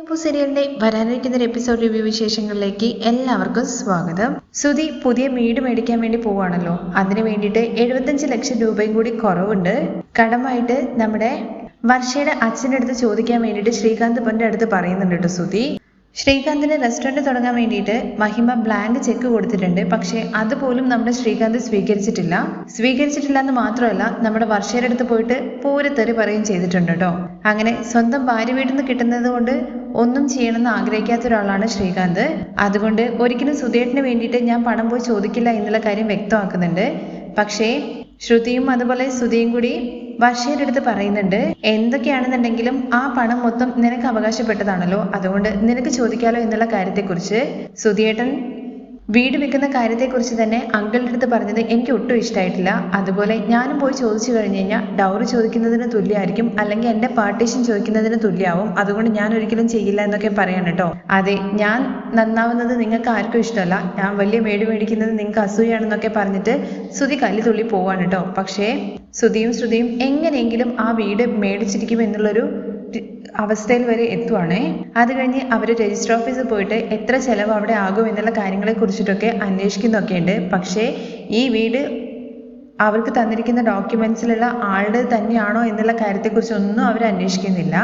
ഇപ്പോൾ സീരിയലിന്റെ വരാനിരിക്കുന്ന ഒരു എപ്പിസോഡ് റിവ്യൂ വിശേഷങ്ങളിലേക്ക് എല്ലാവർക്കും സ്വാഗതം. സുധി പുതിയ വീട് മേടിക്കാൻ വേണ്ടി പോവാണല്ലോ അതിന് വേണ്ടിയിട്ട് എഴുപത്തഞ്ച് ലക്ഷം രൂപയും കൂടി കുറവുണ്ട്. കടമായിട്ട് നമ്മുടെ വർഷയുടെ അച്ഛന്റെ അടുത്ത് ചോദിക്കാൻ വേണ്ടിയിട്ട് ശ്രീകാന്ത് പൊന്റെ അടുത്ത് പറയുന്നുണ്ട് കേട്ടോ സുധി. ശ്രീകാന്തിന് റെസ്റ്റോറന്റ് തുടങ്ങാൻ വേണ്ടിയിട്ട് മഹിമ ബ്ലാങ്ക് ചെക്ക് കൊടുത്തിട്ടുണ്ട്. പക്ഷേ അതുപോലും നമ്മുടെ ശ്രീകാന്ത് സ്വീകരിച്ചിട്ടില്ല. സ്വീകരിച്ചിട്ടില്ല എന്ന് മാത്രമല്ല നമ്മുടെ വർഷയുടെ അടുത്ത് പോയിട്ട് പൂരത്തെറി പറയുകയും ചെയ്തിട്ടുണ്ട് കേട്ടോ അങ്ങനെ സ്വന്തം ഭാര്യ വീട്ടിൽ നിന്ന് കിട്ടുന്നത് കൊണ്ട് ഒന്നും ചെയ്യണമെന്ന് ആഗ്രഹിക്കാത്ത ഒരാളാണ് ശ്രീകാന്ത്. അതുകൊണ്ട് ഒരിക്കലും സുധേട്ടിന് വേണ്ടിയിട്ട് ഞാൻ പണം പോയി ചോദിക്കില്ല എന്നുള്ള കാര്യം വ്യക്തമാക്കുന്നുണ്ട്. പക്ഷേ ശ്രുതിയും അതുപോലെ സുധിയും കൂടി വർഷയുടെ അടുത്ത് പറയുന്നുണ്ട് എന്തൊക്കെയാണെന്നുണ്ടെങ്കിലും ആ പണം മൊത്തം നിനക്ക് അവകാശപ്പെട്ടതാണല്ലോ. അതുകൊണ്ട് നിനക്ക് ചോദിക്കാലോ എന്നുള്ള കാര്യത്തെക്കുറിച്ച്. സുധിയേട്ടൻ വീട് വെക്കുന്ന കാര്യത്തെക്കുറിച്ച് തന്നെ അങ്കിളിന്റെ അടുത്ത് പറഞ്ഞത് എനിക്ക് ഒട്ടും ഇഷ്ടമായിട്ടില്ല അതുപോലെ ഞാനും പോയി ചോദിച്ചു കഴിഞ്ഞു കഴിഞ്ഞാൽ ഡൗറി ചോദിക്കുന്നതിന് തുല്യമായിരിക്കും അല്ലെങ്കിൽ എന്റെ പാർട്ടീഷൻ ചോദിക്കുന്നതിന് തുല്യമാവും. അതുകൊണ്ട് ഞാൻ ഒരിക്കലും ചെയ്യില്ല എന്നൊക്കെ പറയാൻ കേട്ടോ. അതെ ഞാൻ നന്നാവുന്നത് നിങ്ങൾക്ക് ആർക്കും ഇഷ്ടമല്ല. ഞാൻ വലിയ മേടി മേടിക്കുന്നത് നിങ്ങൾക്ക് അസൂയാണെന്നൊക്കെ പറഞ്ഞിട്ട് ശ്രുതി കല്ലി തുള്ളി പോവാണ് കേട്ടോ. പക്ഷേ ശ്രുതിയും ശ്രുതിയും എങ്ങനെയെങ്കിലും ആ വീട് മേടിച്ചിരിക്കും എന്നുള്ളൊരു അവസ്ഥയിൽ വരെ എത്തുവാണേ. അത് കഴിഞ്ഞ് അവർ രജിസ്റ്റർ ഓഫീസിൽ പോയിട്ട് എത്ര ചിലവ് അവിടെ ആകും എന്നുള്ള കാര്യങ്ങളെ കുറിച്ചിട്ടൊക്കെ അന്വേഷിക്കുന്നൊക്കെ ഉണ്ട് പക്ഷേ ഈ വീട് അവർക്ക് തന്നിരിക്കുന്ന ഡോക്യുമെന്റ്സിലുള്ള ആളുടെ തന്നെയാണോ എന്നുള്ള കാര്യത്തെക്കുറിച്ച് ഒന്നും അവർ അന്വേഷിക്കുന്നില്ല.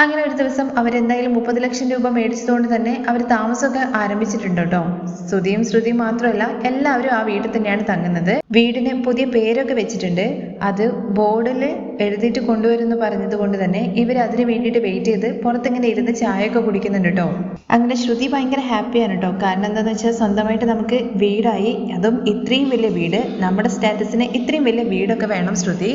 അങ്ങനെ ഒരു ദിവസം അവരെന്തായാലും മുപ്പത് ലക്ഷം രൂപ മേടിച്ചതുകൊണ്ട് തന്നെ അവർ താമസമൊക്കെ ആരംഭിച്ചിട്ടുണ്ട് കേട്ടോ. ശ്രുതിയും ശ്രുതിയും മാത്രമല്ല എല്ലാവരും ആ വീട്ടിൽ തന്നെയാണ് തങ്ങുന്നത്. വീടിന് പുതിയ പേരൊക്കെ വെച്ചിട്ടുണ്ട്. അത് ബോർഡിൽ എഴുതിയിട്ട് കൊണ്ടുവരുമെന്ന് പറഞ്ഞത് കൊണ്ട് തന്നെ ഇവർ അതിന് വേണ്ടിയിട്ട് വെയിറ്റ് ചെയ്ത് പുറത്തിങ്ങനെ ഇരുന്ന് ചായയൊക്കെ കുടിക്കുന്നുണ്ട് കേട്ടോ അങ്ങനെ ശ്രുതി ഭയങ്കര ഹാപ്പിയാണ് കേട്ടോ കാരണം എന്താണെന്ന് വെച്ചാൽ സ്വന്തമായിട്ട് നമുക്ക് വീടായി അതും ഇത്രയും വലിയ വീട് നമ്മുടെ സ്റ്റാറ്റസിന് ഇത്രയും വലിയ വീടൊക്കെ വേണം ശ്രുതി.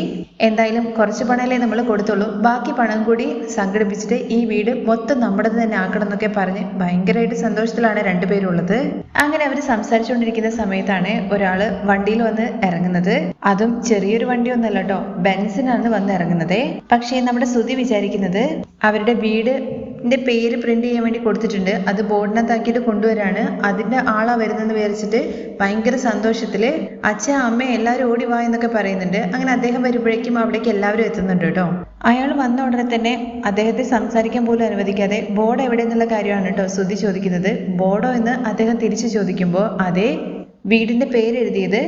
എന്തായാലും കുറച്ച് പണമല്ലേ നമ്മൾ കൊടുത്തുള്ളൂ. ബാക്കി പണം കൂടി സംഘടിപ്പിച്ചിട്ട് ഈ വീട് മൊത്തം നമ്മുടെ തന്നെ ആക്കണം എന്നൊക്കെ പറഞ്ഞ് ഭയങ്കരമായിട്ട് സന്തോഷത്തിലാണ് രണ്ടുപേരും ഉള്ളത്. അങ്ങനെ അവർ സംസാരിച്ചുകൊണ്ടിരിക്കുന്ന സമയത്താണ് ഒരാൾ വണ്ടിയിൽ വന്ന് ഇറങ്ങുന്നത്. അതും ചെറിയൊരു വണ്ടി ഒന്നല്ല കേട്ടോ ബെൻസിനാണ് വന്ന് ഇറങ്ങുന്നതേ പക്ഷേ നമ്മുടെ ശ്രുതി വിചാരിക്കുന്നത് അവരുടെ വീട് ഇതിന്റെ പേര് പ്രിന്റ് ചെയ്യാൻ വേണ്ടി കൊടുത്തിട്ടുണ്ട്. അത് ബോർഡിനകത്താക്കിയിട്ട് കൊണ്ടുവരാണ്. അതിന്റെ ആളാ വരുന്നെന്ന് വിചാരിച്ചിട്ട് ഭയങ്കര സന്തോഷത്തിൽ അച്ഛ അമ്മ എല്ലാവരും ഓടി വാ എന്നൊക്കെ പറയുന്നുണ്ട്. അങ്ങനെ അദ്ദേഹം വരുമ്പോഴേക്കും അവിടേക്ക് എല്ലാവരും എത്തുന്നുണ്ട് കേട്ടോ. അയാൾ വന്ന ഉടനെ തന്നെ അദ്ദേഹത്തെ സംസാരിക്കാൻ പോലും അനുവദിക്കാതെ ബോർഡ് എവിടെ എന്നുള്ള കാര്യമാണ് കേട്ടോ ശ്രുതി ചോദിക്കുന്നത്. ബോർഡോ എന്ന് അദ്ദേഹം തിരിച്ചു ചോദിക്കുമ്പോൾ അതെ വീടിന്റെ പേര് എഴുതിയത്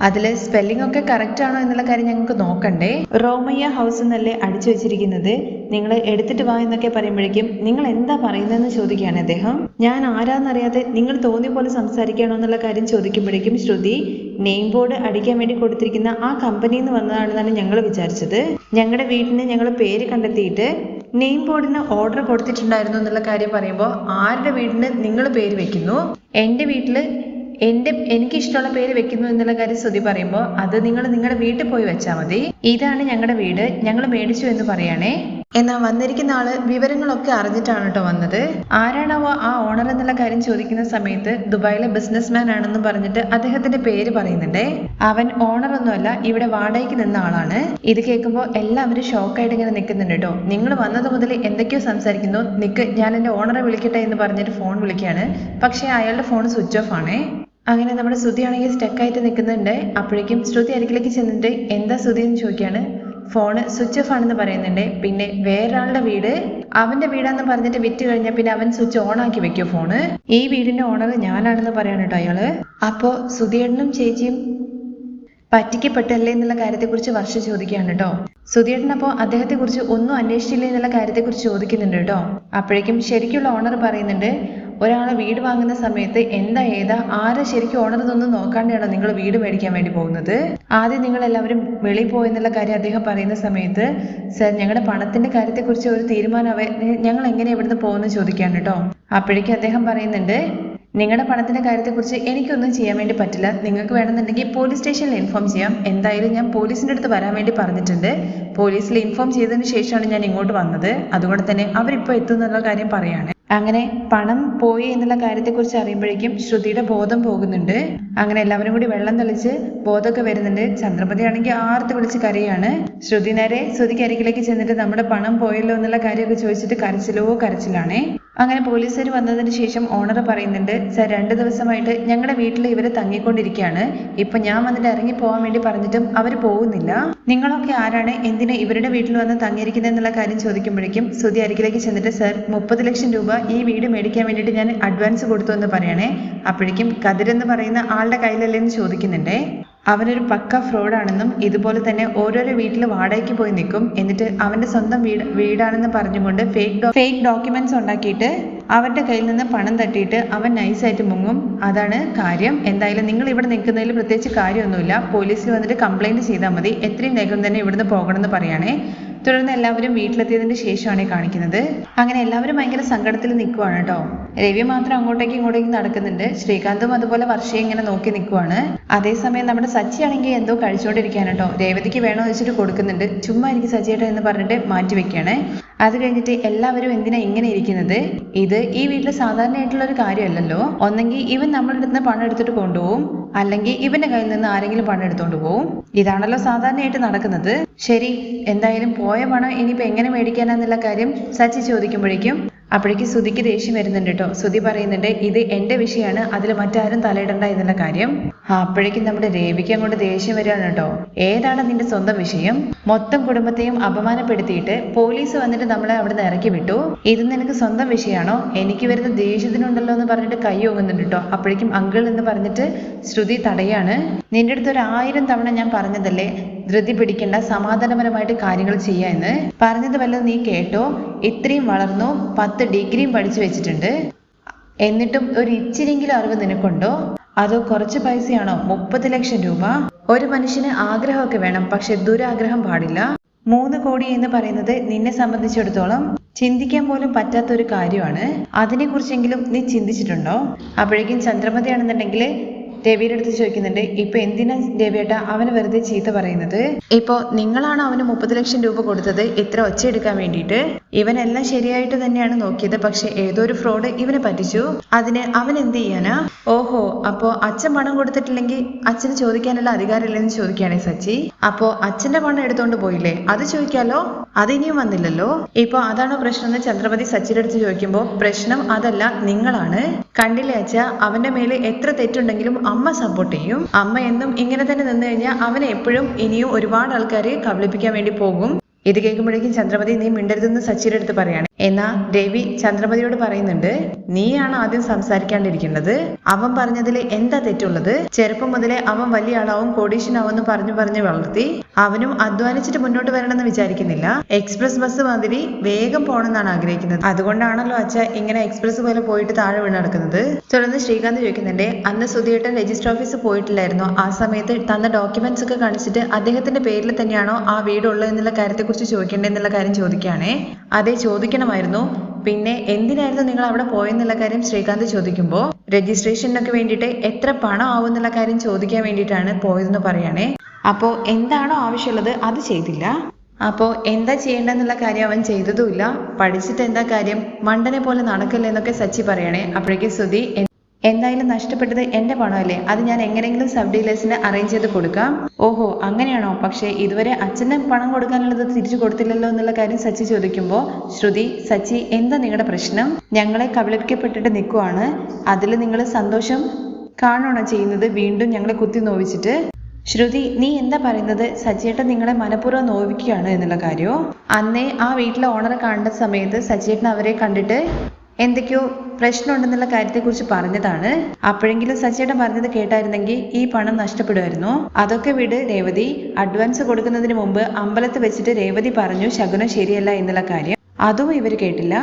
അതിൽ സ്പെല്ലിംഗ് ഒക്കെ കറക്റ്റ് ആണോ എന്നുള്ള കാര്യം ഞങ്ങൾക്ക് നോക്കണ്ടേ. റോമയ്യ ഹൗസ് എന്നല്ലേ അടിച്ചു വെച്ചിരിക്കുന്നത്? നിങ്ങൾ എടുത്തിട്ട് വാ എന്നൊക്കെ പറയുമ്പോഴേക്കും നിങ്ങൾ എന്താ പറയുന്നതെന്ന് ചോദിക്കുകയാണ് അദ്ദേഹം. ഞാൻ ആരാന്നറിയാതെ നിങ്ങൾ തോന്നിയ പോലെ സംസാരിക്കണോ എന്നുള്ള കാര്യം ചോദിക്കുമ്പോഴേക്കും ശ്രുതി നെയിം ബോർഡ് അടിക്കാൻ വേണ്ടി കൊടുത്തിരിക്കുന്ന ആ കമ്പനിയിൽ നിന്ന് വന്നതാണെന്നാണ് ഞങ്ങൾ വിചാരിച്ചത്. ഞങ്ങളുടെ വീട്ടിന് ഞങ്ങൾ പേര് കണ്ടെത്തിയിട്ട് നെയിം ബോർഡിന് ഓർഡർ കൊടുത്തിട്ടുണ്ടായിരുന്നു എന്നുള്ള കാര്യം പറയുമ്പോൾ ആരുടെ വീടിന് നിങ്ങൾ പേര് വെക്കുന്നു? എന്റെ വീട്ടിൽ എന്റെ എനിക്ക് ഇഷ്ടമുള്ള പേര് വെക്കുന്നു എന്നുള്ള കാര്യം ശ്രുതി പറയുമ്പോൾ അത് നിങ്ങൾ നിങ്ങളുടെ വീട്ടിൽ പോയി വെച്ചാൽ മതി. ഇതാണ് ഞങ്ങളുടെ വീട്. ഞങ്ങൾ മേടിച്ചു എന്ന് പറയണേ. എന്നാൽ വന്നിരിക്കുന്ന ആൾ വിവരങ്ങളൊക്കെ അറിഞ്ഞിട്ടാണ് കേട്ടോ വന്നത്. ആരാണാവോ ആ ഓണർ എന്നുള്ള കാര്യം ചോദിക്കുന്ന സമയത്ത് ദുബായിലെ ബിസിനസ്മാൻ ആണെന്ന് പറഞ്ഞിട്ട് അദ്ദേഹത്തിന്റെ പേര് പറയുന്നുണ്ടേ. അവൻ ഓണർ ഒന്നുമല്ല ഇവിടെ വാടകയ്ക്ക് നിന്ന ആളാണ്. ഇത് കേൾക്കുമ്പോൾ എല്ലാവരും ഷോക്കായിട്ട് ഇങ്ങനെ നിൽക്കുന്നുണ്ട് കേട്ടോ. നിങ്ങൾ വന്നത് മുതൽ എന്തൊക്കെയോ സംസാരിക്കുന്നു. നിക്ക് ഞാൻ എന്റെ ഓണറെ വിളിക്കട്ടെ എന്ന് പറഞ്ഞിട്ട് ഫോൺ വിളിക്കുകയാണ്. പക്ഷേ അയാളുടെ ഫോൺ സ്വിച്ച് ഓഫ് ആണേ. അങ്ങനെ നമ്മുടെ ശ്രുതി ആണെങ്കിൽ സ്റ്റക്കായിട്ട് നിൽക്കുന്നുണ്ട്. അപ്പോഴേക്കും ശ്രുതി അരികിലേക്ക് ചെന്നിട്ട് എന്താ ശ്രുതി എന്ന് ചോദിക്കുകയാണ്. ഫോണ് സ്വിച്ച് ഓഫ് ആണെന്ന് പറയുന്നുണ്ട്. പിന്നെ വേറൊരാളുടെ വീട്. അവന്റെ വീടാന്ന് പറഞ്ഞിട്ട് വിറ്റ് കഴിഞ്ഞാൽ പിന്നെ അവൻ സ്വിച്ച് ഓൺ ആക്കി വെക്കും ഫോണ് ഈ വീടിന്റെ ഓണർ ഞാനാണെന്ന് പറയാണ് കേട്ടോ അയാൾ. അപ്പോ സുധിയേട്ടനും ചേച്ചിയും പറ്റിക്കപ്പെട്ടല്ലേ എന്നുള്ള കാര്യത്തെക്കുറിച്ച് വർഷ ചോദിക്കുകയാണ് കേട്ടോ. സുധിയേട്ടൻ അപ്പോൾ അദ്ദേഹത്തെക്കുറിച്ച് ഒന്നും അന്വേഷിച്ചില്ലേ എന്നുള്ള കാര്യത്തെക്കുറിച്ച് ചോദിക്കുന്നുണ്ട് കേട്ടോ. അപ്പോഴേക്കും ശരിക്കുള്ള ഓണർ പറയുന്നുണ്ട് ഒരാളെ വീട് വാങ്ങുന്ന സമയത്ത് എന്താ ഏതാ ആരെ ശരിക്കും ഓണർ എന്നൊന്നും നോക്കാണ്ടാണോ നിങ്ങൾ വീട് മേടിക്കാൻ വേണ്ടി പോകുന്നത്? ആദ്യം നിങ്ങൾ എല്ലാവരും വെളിയിൽ പോയെന്നുള്ള കാര്യം അദ്ദേഹം പറയുന്ന സമയത്ത് സർ ഞങ്ങളുടെ പണത്തിന്റെ കാര്യത്തെക്കുറിച്ച് ഒരു തീരുമാനം ഞങ്ങൾ എങ്ങനെ ഇവിടുന്ന് പോകുന്നു ചോദിക്കാൻ കേട്ടോ അപ്പോഴേക്കും അദ്ദേഹം പറയുന്നുണ്ട് നിങ്ങളുടെ പണത്തിന്റെ കാര്യത്തെക്കുറിച്ച് എനിക്കൊന്നും ചെയ്യാൻ വേണ്ടി പറ്റില്ല. നിങ്ങൾക്ക് വേണമെന്നുണ്ടെങ്കിൽ പോലീസ് സ്റ്റേഷനിൽ ഇൻഫോം ചെയ്യാം. എന്തായാലും ഞാൻ പോലീസിന്റെ അടുത്ത് വരാൻ വേണ്ടി പറഞ്ഞിട്ടുണ്ട്. പോലീസിൽ ഇൻഫോം ചെയ്തതിന് ശേഷമാണ് ഞാൻ ഇങ്ങോട്ട് വന്നത്. അതുകൊണ്ട് തന്നെ അവരിപ്പോൾ എത്തുന്നുള്ള കാര്യം പറയാണ്. അങ്ങനെ പണം പോയി എന്നുള്ള കാര്യത്തെക്കുറിച്ച് അറിയുമ്പോഴേക്കും ശ്രുതിയുടെ ബോധം പോകുന്നുണ്ട്. അങ്ങനെ എല്ലാവരും കൂടി വെള്ളം തെളിച്ച് ബോധമൊക്കെ വരുന്നുണ്ട്. ചന്ദ്രപതി ആണെങ്കിൽ ആർത്ത് വിളിച്ച് കരയാണ്. ശ്രുതി നേരെ ശ്രുതിക്ക് അരികിലേക്ക് ചെന്നിട്ട് നമ്മുടെ പണം പോയല്ലോ എന്നുള്ള കാര്യമൊക്കെ ചോദിച്ചിട്ട് കരച്ചിലോ കരച്ചിലാണേ. അങ്ങനെ പോലീസുകാർ വന്നതിന് ശേഷം ഓണർ പറയുന്നുണ്ട് സർ രണ്ട് ദിവസമായിട്ട് ഞങ്ങളുടെ വീട്ടിൽ ഇവർ തങ്ങിക്കൊണ്ടിരിക്കുകയാണ് ഇപ്പം ഞാൻ വന്നിട്ട് ഇറങ്ങി പോകാൻ വേണ്ടി പറഞ്ഞിട്ടും അവർ പോകുന്നില്ല നിങ്ങളൊക്കെ ആരാണ്? എന്തിന് ഇവരുടെ വീട്ടിൽ വന്ന് തങ്ങിയിരിക്കുന്നത് എന്നുള്ള കാര്യം ചോദിക്കുമ്പോഴേക്കും സുധി അരികിലേക്ക് ചെന്നിട്ട് സർ മുപ്പത് ലക്ഷം രൂപ ഈ വീട് മേടിക്കാൻ വേണ്ടിയിട്ട് ഞാൻ അഡ്വാൻസ് കൊടുത്തു എന്ന് പറയണേ. അപ്പോഴേക്കും കതിരെന്ന് പറയുന്ന ആളുടെ കയ്യിലല്ലേ എന്ന് ചോദിക്കുന്നുണ്ടേ? അവനൊരു പക്ക ഫ്രോഡാണെന്നും ഇതുപോലെ തന്നെ ഓരോരോ വീട്ടിൽ വാടകയ്ക്ക് പോയി നിൽക്കും എന്നിട്ട് അവന്റെ സ്വന്തം വീട് വീടാണെന്ന് പറഞ്ഞുകൊണ്ട് ഫേക്ക് ഫേക്ക് ഡോക്യുമെന്റ്സ് ഉണ്ടാക്കിയിട്ട് അവരുടെ കയ്യിൽ നിന്ന് പണം തട്ടിയിട്ട് അവൻ നൈസായിട്ട് മുങ്ങും. അതാണ് കാര്യം. എന്തായാലും നിങ്ങൾ ഇവിടെ നിൽക്കുന്നതിൽ പ്രത്യേകിച്ച് കാര്യമൊന്നുമില്ല. പോലീസിൽ വന്നിട്ട് കംപ്ലൈന്റ് ചെയ്താൽ മതി. എത്രയും വേഗം തന്നെ ഇവിടുന്ന് പോകണമെന്ന് പറയണേ. തുടർന്ന് എല്ലാവരും വീട്ടിലെത്തിയതിന് ശേഷമാണ് കാണിക്കുന്നത്. അങ്ങനെ എല്ലാവരും ഭയങ്കര സങ്കടത്തിൽ നിൽക്കുവാണ് കേട്ടോ. രവി മാത്രം അങ്ങോട്ടേക്കും ഇങ്ങോട്ടേക്കും നടക്കുന്നുണ്ട്. ശ്രീകാന്തും അതുപോലെ വർഷയും ഇങ്ങനെ നോക്കി നിൽക്കുവാണ് അതേസമയം നമ്മുടെ സച്ചി ആണെങ്കിൽ എന്തോ കഴിച്ചുകൊണ്ടിരിക്കുകയാണ് കേട്ടോ. രേവതിക്ക് വേണോ വെച്ചിട്ട് കൊടുക്കുന്നുണ്ട്. ചുമ്മാ എനിക്ക് സച്ചിയേട്ടാ എന്ന് പറഞ്ഞിട്ട് മാറ്റി വെക്കുകയാണ്. അത് കഴിഞ്ഞിട്ട് എല്ലാവരും എന്തിനാ ഇങ്ങനെ ഇരിക്കുന്നത്? ഇത് ഈ വീട്ടിൽ സാധാരണയായിട്ടുള്ള ഒരു കാര്യമല്ലല്ലോ. ഒന്നെങ്കിൽ ഇവൻ നമ്മളുടെ അടുത്ത് നിന്ന് പണം എടുത്തിട്ട് കൊണ്ടുപോകും അല്ലെങ്കിൽ ഇവന്റെ കയ്യിൽ നിന്ന് ആരെങ്കിലും പണം എടുത്തോണ്ട് പോകും ഇതാണല്ലോ സാധാരണയായിട്ട് നടക്കുന്നത്. ശരി എന്തായാലും പോയ പണം ഇനിയിപ്പോ എങ്ങനെ മേടിക്കാനാന്നുള്ള കാര്യം സച്ചി ചോദിക്കുമ്പോഴേക്കും അപ്പോഴേക്ക് ശ്രുതിക്ക് ദേഷ്യം വരുന്നുണ്ട് കേട്ടോ. ശ്രുതി പറയുന്നുണ്ട് ഇത് എന്റെ വിഷയമാണ് അതിൽ മറ്റാരും തലയിടണ്ട എന്നുള്ള കാര്യം. അപ്പോഴേക്കും നമ്മുടെ രേവിക്ക് അങ്ങോട്ട് ദേഷ്യം വരികയാണ് കേട്ടോ. ഏതാണ് നിന്റെ സ്വന്തം വിഷയം? മൊത്തം കുടുംബത്തെയും അപമാനപ്പെടുത്തിയിട്ട് പോലീസ് വന്നിട്ട് നമ്മളെ അവിടെ നിന്ന് ഇറക്കി വിട്ടു? ഇത് നിനക്ക് സ്വന്തം വിഷയമാണോ? എനിക്ക് വരുന്ന ദേഷ്യത്തിനുണ്ടല്ലോ എന്ന് പറഞ്ഞിട്ട് കൈ ഓങ്ങുന്നുണ്ട് കേട്ടോ. അപ്പോഴേക്കും അങ്കിൾ എന്ന് പറഞ്ഞിട്ട് ശ്രുതി തടയാണ്. നിന്റെ അടുത്ത് ഒരു ആയിരം തവണ ഞാൻ പറഞ്ഞതല്ലേ? ധൃതി പിടിക്കേണ്ട സമാധാനപരമായിട്ട് കാര്യങ്ങൾ ചെയ്യാ എന്ന് പറഞ്ഞത് വല്ലതും നീ കേട്ടോ? ഇത്രയും വളർന്നു പത്ത് ഡിഗ്രിയും പഠിച്ചു വെച്ചിട്ടുണ്ട്. എന്നിട്ടും ഒരു ഇച്ചിരിയെങ്കിലും അറിവ് നിനക്കുണ്ടോ? അതോ കുറച്ച് പൈസയാണോ? മുപ്പത് ലക്ഷം രൂപ? ഒരു മനുഷ്യന് ആഗ്രഹമൊക്കെ വേണം പക്ഷെ ദുരാഗ്രഹം പാടില്ല. മൂന്ന് കോടി എന്ന് പറയുന്നത് നിന്നെ സംബന്ധിച്ചിടത്തോളം ചിന്തിക്കാൻ പോലും പറ്റാത്ത ഒരു കാര്യമാണ്. അതിനെക്കുറിച്ചെങ്കിലും നീ ചിന്തിച്ചിട്ടുണ്ടോ? അപ്പോഴേക്കും ചന്ദ്രമതിയാണെന്നുണ്ടെങ്കിൽ രവിയുടെ അടുത്ത് ചോദിക്കുന്നുണ്ട് ഇപ്പൊ എന്തിനാ രവിയേട്ട അവന് വെറുതെ ചീത്ത പറയുന്നത്? ഇപ്പോ നിങ്ങളാണ് അവന് മുപ്പത് ലക്ഷം രൂപ കൊടുത്തത്? ഇത്ര ഒച്ചയെടുക്കാൻ വേണ്ടിയിട്ട്? ഇവനെല്ലാം ശരിയായിട്ട് തന്നെയാണ് നോക്കിയത് പക്ഷെ ഏതോ ഒരു ഫ്രോഡ് ഇവനെ പറ്റിച്ചു. അതിന് അവൻ എന്ത് ചെയ്യാനാ? ഓഹോ അപ്പോ അച്ഛൻ പണം കൊടുത്തിട്ടില്ലെങ്കിൽ അച്ഛന് ചോദിക്കാനുള്ള അധികാരമില്ലെന്ന് ചോദിക്കുകയാണെ സച്ചി. അപ്പോ അച്ഛന്റെ പണം എടുത്തോണ്ട് പോയില്ലേ? അത് ചോദിക്കാലോ? അത് ഇനിയും വന്നില്ലല്ലോ? ഇപ്പൊ അതാണോ പ്രശ്നം എന്ന് ചന്ദ്രപതി സച്ചിന്റെ അടുത്ത് ചോദിക്കുമ്പോ പ്രശ്നം അതല്ല നിങ്ങളാണ്. കണ്ടില്ലേ അച്ഛ അവന്റെ മേലെ എത്ര തെറ്റുണ്ടെങ്കിലും അമ്മ സപ്പോർട്ട് ചെയ്യും. അമ്മ എന്നും ഇങ്ങനെ തന്നെ നിന്ന് കഴിഞ്ഞാൽ അവനെ എപ്പോഴും ഇനിയും ഒരുപാട് ആൾക്കാർ കബളിപ്പിക്കാൻ വേണ്ടി പോകും. ഇത് കേൾക്കുമ്പോഴേക്കും ചന്ദ്രമതി നീ മിണ്ടരുതെന്ന് സച്ചിയുടെ അടുത്ത് പറയാണ്. എന്നാ രവി ചന്ദ്രമതിയോട് പറയുന്നുണ്ട് നീയാണ് ആദ്യം സംസാരിക്കാണ്ടിരിക്കേണ്ടത് അവൻ പറഞ്ഞതിൽ എന്താ തെറ്റുള്ളത്? ചെറുപ്പം മുതലേ അവൻ വലിയ ആളാവും കോടീശനാവും പറഞ്ഞു പറഞ്ഞു വളർത്തി അവനും അധ്വാനിച്ചിട്ട് മുന്നോട്ട് വരണമെന്ന് വിചാരിക്കുന്നില്ല. എക്സ്പ്രസ് ബസ് മാതിരി വേഗം പോകണമെന്നാണ് ആഗ്രഹിക്കുന്നത്. അതുകൊണ്ടാണല്ലോ അച്ഛ ഇങ്ങനെ എക്സ്പ്രസ് പോലെ പോയിട്ട് താഴെ വീണ് നടക്കുന്നത്. തുടർന്ന് ശ്രീകാന്ത് ചോദിക്കുന്നുണ്ട് അന്ന് സുധിയേട്ടൻ രജിസ്റ്റർ ഓഫീസ് പോയിട്ടില്ലായിരുന്നോ? ആ സമയത്ത് തന്ന ഡോക്യുമെന്റ്സ് ഒക്കെ കാണിച്ചിട്ട് അദ്ദേഹത്തിന്റെ പേരിൽ തന്നെയാണോ ആ വീട് ഉള്ളത് എന്നുള്ള കാര്യത്തെക്കുറിച്ച് ചോദിക്കണ്ടേ എന്നുള്ള കാര്യം ചോദിക്കുകയാണേ. അതെ ചോദിക്കണമായിരുന്നു. പിന്നെ എന്തിനായിരുന്നു നിങ്ങൾ അവിടെ പോയെന്നുള്ള കാര്യം ശ്രീകാന്ത് ചോദിക്കുമ്പോൾ രജിസ്ട്രേഷനൊക്കെ വേണ്ടിയിട്ട് എത്ര പണം ആവും എന്നുള്ള കാര്യം ചോദിക്കാൻ വേണ്ടിയിട്ടാണ് പോയതെന്ന് പറയുകയാണേ അപ്പോൾ എന്താണോ ആവശ്യമുള്ളത് അത് ചെയ്തില്ല. അപ്പോൾ എന്താ ചെയ്യേണ്ടെന്നുള്ള കാര്യം അവൻ ചെയ്തതുമില്ല. പഠിച്ചിട്ട് എന്താ കാര്യം? മണ്ടനെ പോലെ നടക്കില്ല എന്നൊക്കെ സച്ചി പറയണേ. അപ്പോഴേക്കും "എ- എന്തായാലും നഷ്ടപ്പെട്ടത് എന്റെ പണമല്ലേ? അത് ഞാൻ എങ്ങനെയെങ്കിലും സബ് ഡീലേഴ്സിന് അറേഞ്ച് ചെയ്ത് കൊടുക്കാം. ഓഹോ അങ്ങനെയാണോ? പക്ഷേ ഇതുവരെ അച്ഛന് പണം കൊടുക്കാനുള്ളത് തിരിച്ചു കൊടുത്തില്ലല്ലോ എന്നുള്ള കാര്യം സച്ചി ചോദിക്കുമ്പോൾ ശ്രുതി സച്ചി എന്താ നിങ്ങളുടെ പ്രശ്നം? ഞങ്ങളെ കബളിപ്പിക്കപ്പെട്ടിട്ട് നിൽക്കുവാണ് അതിൽ നിങ്ങൾ സന്തോഷം കാണുകയാണോ ചെയ്യുന്നത്? വീണ്ടും ഞങ്ങളെ കുത്തി നോവിച്ചിട്ട്. ശ്രുതി നീ എന്താ പറയുന്നത്? സച്ചിയേട്ടൻ നിങ്ങളെ മനഃപൂർവം നോവിക്കുകയാണ് എന്നുള്ള കാര്യമോ അന്നേ ആ വീട്ടിലെ ഓണറെ കാണേണ്ട സമയത്ത് സച്ചിയേട്ടൻ അവരെ കണ്ടിട്ട് എന്തൊക്കെയോ പ്രശ്നമുണ്ടെന്നുള്ള കാര്യത്തെക്കുറിച്ച് പറഞ്ഞതാണ്. അപ്പോഴെങ്കിലും സച്ചേട്ടൻ പറഞ്ഞത് കേട്ടായിരുന്നെങ്കിൽ ഈ പണം നഷ്ടപ്പെടുമായിരുന്നു. അതൊക്കെ വിട് രേവതി. അഡ്വാൻസ് കൊടുക്കുന്നതിന് മുമ്പ് അമ്പലത്ത് വെച്ചിട്ട് രേവതി പറഞ്ഞു ശകുനം ശരിയല്ല എന്നുള്ള കാര്യം. അതും ഇവർ കേട്ടില്ല.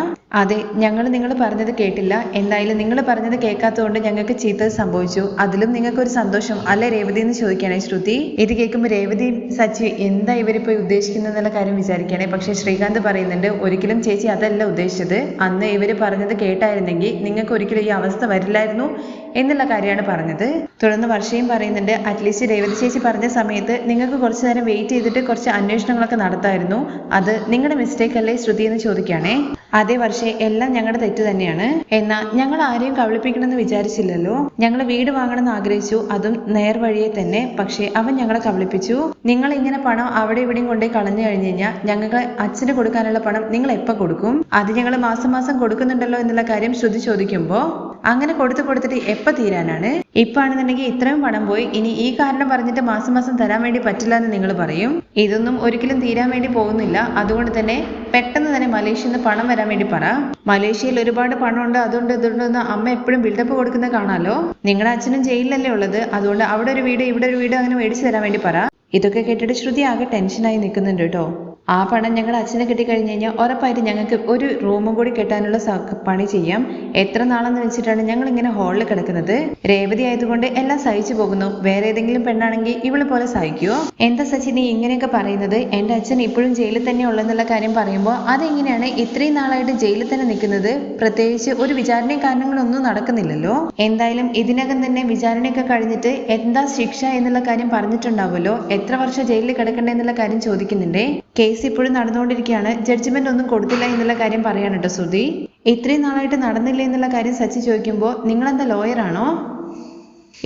അതെ ഞങ്ങൾ നിങ്ങൾ പറഞ്ഞത് കേട്ടില്ല. എന്തായാലും നിങ്ങൾ പറഞ്ഞത് കേൾക്കാത്തതുകൊണ്ട് ഞങ്ങൾക്ക് ചീത്ത സംഭവിച്ചു. അതിലും നിങ്ങൾക്ക് ഒരു സന്തോഷം. അല്ലെ രേവതി എന്ന് ചോദിക്കണേ ശ്രുതി. ഇത് കേൾക്കുമ്പോൾ രേവതി സച്ചി എന്താ ഇവരിപ്പോ ഉദ്ദേശിക്കുന്നത് എന്നുള്ള കാര്യം വിചാരിക്കണേ പക്ഷെ ശ്രീകാന്ത് പറയുന്നുണ്ട് ഒരിക്കലും ചേച്ചി അതല്ല ഉദ്ദേശിച്ചത്. അന്ന് ഇവർ പറഞ്ഞത് കേട്ടായിരുന്നെങ്കിൽ നിങ്ങൾക്ക് ഒരിക്കലും ഈ അവസ്ഥ വരില്ലായിരുന്നു. എന്നുള്ള കാര്യമാണ് പറഞ്ഞത്. തുടർന്ന് വർഷയും പറയുന്നുണ്ട് അറ്റ്ലീസ്റ്റ് രേവതി ചേച്ചി പറഞ്ഞ സമയത്ത് നിങ്ങൾക്ക് കുറച്ചു നേരം വെയിറ്റ് ചെയ്തിട്ട് കുറച്ച് അന്വേഷണങ്ങളൊക്കെ നടത്തായിരുന്നു. അത് നിങ്ങളുടെ മിസ്റ്റേക്ക് അല്ലേ ശ്രുതി എന്ന് ചോദിക്കുകയാണേ. അതേ വർഷേ എല്ലാം ഞങ്ങളുടെ തെറ്റ് തന്നെയാണ്. എന്നാൽ ഞങ്ങൾ ആരെയും കബളിപ്പിക്കണമെന്ന് വിചാരിച്ചില്ലല്ലോ. ഞങ്ങൾ വീട് വാങ്ങണമെന്ന് ആഗ്രഹിച്ചു. അതും നേർവഴിയെ തന്നെ. പക്ഷേ അവൻ ഞങ്ങളെ കബളിപ്പിച്ചു. നിങ്ങൾ ഇങ്ങനെ പണം അവിടെ ഇവിടെയും കൊണ്ടേ കളഞ്ഞു കഴിഞ്ഞു കഴിഞ്ഞാൽ ഞങ്ങൾക്ക് അച്ഛന് കൊടുക്കാനുള്ള പണം നിങ്ങൾ എപ്പോൾ കൊടുക്കും? അത് ഞങ്ങൾ മാസം മാസം കൊടുക്കുന്നുണ്ടല്ലോ എന്നുള്ള കാര്യം ശ്രുതി ചോദിക്കുമ്പോൾ അങ്ങനെ കൊടുത്തു കൊടുത്തിട്ട് എപ്പോൾ തീരാനാണ്? ഇപ്പൊ ആണെന്നുണ്ടെങ്കിൽ ഇത്രയും പണം പോയി. ഇനി ഈ കാരണം പറഞ്ഞിട്ട് മാസം മാസം തരാൻ വേണ്ടി പറ്റില്ല എന്ന് നിങ്ങൾ പറയും. ഇതൊന്നും ഒരിക്കലും തീരാൻ വേണ്ടി പോകുന്നില്ല. അതുകൊണ്ട് തന്നെ പെട്ടെന്ന് തന്നെ മലേഷ്യയിൽ നിന്ന് പണം വരാൻ വേണ്ടി പറ. മലേഷ്യയിൽ ഒരുപാട് പണമുണ്ട് അതുകൊണ്ട് ഇതുകൊണ്ട് അമ്മ എപ്പോഴും ബിൽഡപ്പ് കൊടുക്കുന്നത് കാണാലോ? നിങ്ങളുടെ അച്ഛനും ജയിലിലല്ലേ ഉള്ളത് അതുകൊണ്ട് അവിടെ ഒരു വീട് ഇവിടെ ഒരു വീട് അങ്ങനെ മേടിച്ചു തരാൻ വേണ്ടി പറ. ഇതൊക്കെ കേട്ടിട്ട് ശ്രുതി ആകെ ടെൻഷനായി നിൽക്കുന്നുണ്ട് കേട്ടോ. ആ പണം ഞങ്ങളുടെ അച്ഛനെ കിട്ടിക്കഴിഞ്ഞ് കഴിഞ്ഞാൽ ഉറപ്പായിട്ട് ഞങ്ങൾക്ക് ഒരു റൂമും കൂടി കെട്ടാനുള്ള പണി ചെയ്യാം. എത്ര നാളെന്ന് വെച്ചിട്ടാണ് ഞങ്ങൾ ഇങ്ങനെ ഹാളിൽ കിടക്കുന്നത്? രേവതി ആയതുകൊണ്ട് എല്ലാം സഹിച്ചു പോകുന്നു. വേറെ ഏതെങ്കിലും പെണ്ണാണെങ്കിൽ ഇവൾ പോലെ സഹിക്കുമോ എന്താ സച്ചി നീ ഇങ്ങനെയൊക്കെ പറയുന്നത്? എന്റെ അച്ഛൻ ഇപ്പോഴും ജയിലിൽ തന്നെ ഉള്ളെന്നുള്ള കാര്യം പറയുമ്പോൾ അതെങ്ങനെയാണ് ഇത്രയും നാളായിട്ട് ജയിലിൽ തന്നെ നിൽക്കുന്നത് പ്രത്യേകിച്ച് ഒരു വിചാരണയും കാരണങ്ങളൊന്നും നടക്കുന്നില്ലല്ലോ? എന്തായാലും ഇതിനകം തന്നെ വിചാരണയൊക്കെ കഴിഞ്ഞിട്ട് എന്താ ശിക്ഷ എന്നുള്ള കാര്യം പറഞ്ഞിട്ടുണ്ടാവുമല്ലോ? എത്ര വർഷം ജയിലിൽ കിടക്കണ്ടേ എന്നുള്ള കാര്യം ചോദിക്കുന്നുണ്ടേ? ഇപ്പോഴും നടന്നുകൊണ്ടിരിക്കുകയാണ്. ജഡ്ജ്മെന്റ് ഒന്നും കൊടുത്തില്ല എന്നുള്ള കാര്യം പറയാണ് കേട്ടോ ശ്രുതി. ഇത്രയും നാളായിട്ട് നടന്നില്ല എന്നുള്ള കാര്യം സച്ചി ചോദിക്കുമ്പോൾ നിങ്ങളെന്താ ലോയറാണോ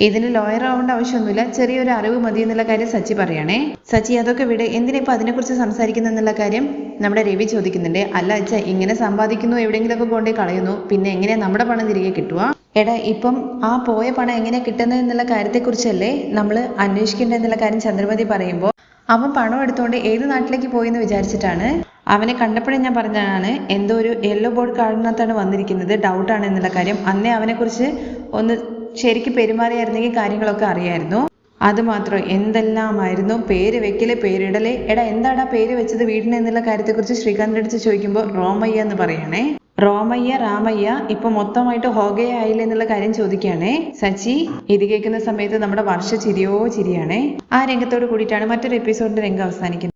ഇതിന് ലോയർ ആവേണ്ട ആവശ്യമൊന്നുമില്ല. ചെറിയൊരു അറിവ് മതി എന്നുള്ള കാര്യം സച്ചി പറയണേ. സച്ചി അതൊക്കെ വിട്. എന്തിനാ ഇപ്പൊ അതിനെക്കുറിച്ച് സംസാരിക്കുന്ന എന്നുള്ള കാര്യം നമ്മുടെ രവി ചോദിക്കുന്നുണ്ട്. അല്ല അച്ഛ ഇങ്ങനെ സമ്പാദിക്കുന്നു എവിടെയെങ്കിലുമൊക്കെ കൊണ്ടേ കളയുന്നു. പിന്നെ എങ്ങനെയാ നമ്മുടെ പണം തിരികെ കിട്ടുക? എടാ ഇപ്പം ആ പോയ പണം എങ്ങനെയാ കിട്ടുന്നത് എന്നുള്ള കാര്യത്തെക്കുറിച്ചല്ലേ നമ്മൾ അന്വേഷിക്കേണ്ടത് എന്നുള്ള കാര്യം ചന്ദ്രമതി പറയുമ്പോൾ അവൻ പണം എടുത്തുകൊണ്ട് ഏത് നാട്ടിലേക്ക് പോയി എന്ന് വിചാരിച്ചിട്ടാണ്? അവനെ കണ്ടപ്പോഴേ ഞാൻ പറഞ്ഞതാണ് എന്തോ ഒരു യെല്ലോ ബോർഡ് കാർഡിനകത്താണ് വന്നിരിക്കുന്നത് ഡൗട്ടാണ് എന്നുള്ള കാര്യം. അന്നേ അവനെക്കുറിച്ച് ഒന്ന് ശരിക്ക് പെരുമാറിയായിരുന്നെങ്കിൽ കാര്യങ്ങളൊക്കെ അറിയായിരുന്നു. അത് മാത്രം എന്തെല്ലാമായിരുന്നു? പേര് വെക്കൽ പേരിടൽ? എടാ എന്താടാ പേര് വെച്ചത് വീടിന്? എന്നുള്ള കാര്യത്തെക്കുറിച്ച് ശ്രീകാന്തിന്റെ അടുത്ത് ചോദിക്കുമ്പോൾ റോമയ്യ എന്ന് പറയണേ. റോമയ്യ രാമയ്യ ഇപ്പൊ മൊത്തമായിട്ട് ഹോഗയ ആയില്ല എന്നുള്ള കാര്യം ചോദിക്കുകയാണേ. സച്ചി ഇത് കേൾക്കുന്ന സമയത്ത് നമ്മുടെ വർഷ ചിരിയോ ചിരിയാണേ. ആ രംഗത്തോട് കൂടിയിട്ടാണ് മറ്റൊരു എപ്പിസോഡിന്റെ രംഗം അവസാനിക്കുന്നത്.